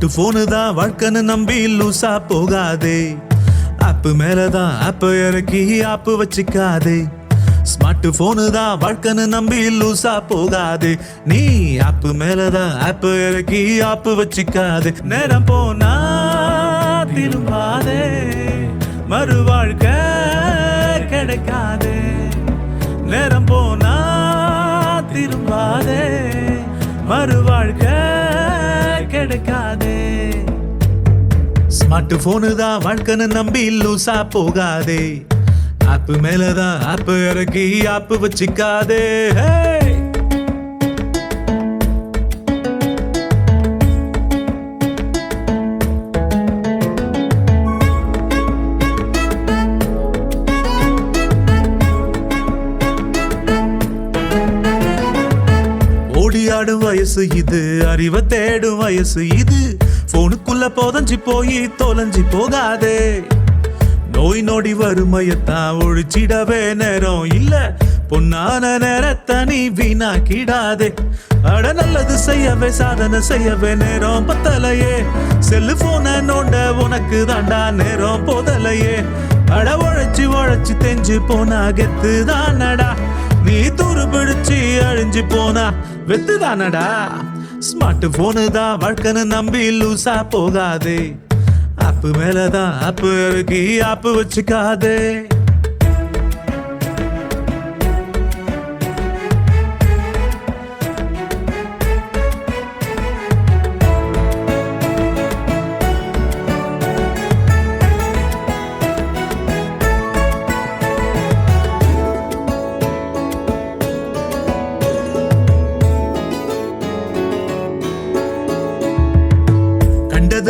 Smart phone தான் வாழ்க்கைன்னு நம்பி லூசா போகாதே. ஆப்பு மேலதான் ஆப்ப இறக்கி ஆப்பு வச்சுக்காதே. ஸ்மார்ட் ஃபோனு தான் வாழ்க்கைன்னு நம்பி லூசா போகாதே. நீ ஆப்பு மேலதான் ஆப்பு இறக்கி ஆப்பு வச்சுக்காதே. நேரம் போனா திரும்பாதே. மறு வாழ்க்கை கிடைக்காதே. நேரம் போனா திரும்பாதே. மறு வாழ்க்கை கிடைக்காதே மாட்டு போனு தான் வாழ்க்கைன்னு நம்பி லூசா போகாதே. ஆப்பு மேலதான் ஆப்பு இறக்கி ஆப்பு வச்சுக்காதே. ஓடியாடும் வயசு இது அறிவை தேடும் வயசு இது. போனுக்குள்ள போதஞ்சி போய் தொலைஞ்சி போகாதே. நோய் நொடி வறுமையத்தான் ஒழிச்சிடவே நேரம் இல்ல. பொன்னான நேரத்தை நீ வீணாக்கிடாதே. அட நல்லது செய்யவே சாதனை செய்யவே நேரம் பத்தலையே. செல்லுபோன நோண்ட உனக்கு தாண்டா நேரம் போதலையே. அட உழைச்சி உழைச்சி தெஞ்சு போனா கெத்து தானடா. நீ துரு பிடிச்சி அழிஞ்சு போனா வெத்து தானடா. ஸ்மார்ட் போனு தான் வாழ்க்கைன்னு நம்பி லூசா போகாதே. ஆப்பு மேலதான் ஆப்பு இருக்கு ஆப்பு வச்சுக்காதே.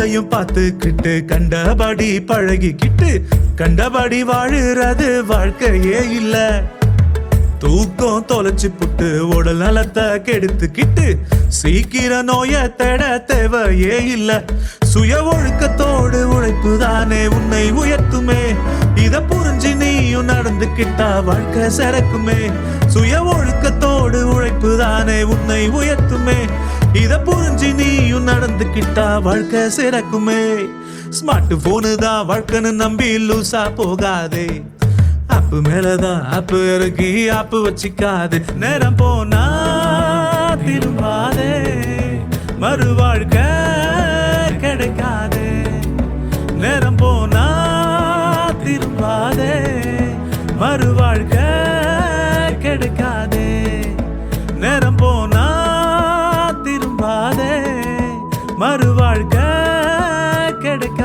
அதையும் பார்த்துக்கிட்டு கண்டபடி பழகிக்கிட்டு கண்டபடி வாழுறது வாழ்க்கையே இல்ல. தூக்கம் தொலைச்சு புட்டு உடல் நலத்தை கெடுத்துக்கிட்டு சீக்கிர நோய தேட தேவையே இல்ல. சுய ஒழுக்கத்தோடு உழைப்பு தானே உன்னை உயர்த்துமே. இத புரிஞ்சு நீயும் நடந்துக்கிட்டா வாழ்க்கை சிறக்குமே. சுய ஒழுக்கத்தோடு உழைப்பு தானே உன்னை உயர்த்துமே. இத புரிஞ்சு நீயும் நடந்துக்கிட்டா வாழ்க்கை சிறக்குமே. ஸ்மார்ட் போனு தான் வாழ்க்கைன்னு நம்பி லூசா போகாதே. ஆப்பு மேலதான் ஆப்பு இறக்கி ஆப்பு வச்சுக்காது. நேரம் போனா திரும்பாதே. மறு வாழ்க்கை கிடைக்காதே. நேரம் போனா திரும்பாதே. மறு வாழ்க்கை திரும்பாதே மறு வாழ்க்கை கிடைக்காதே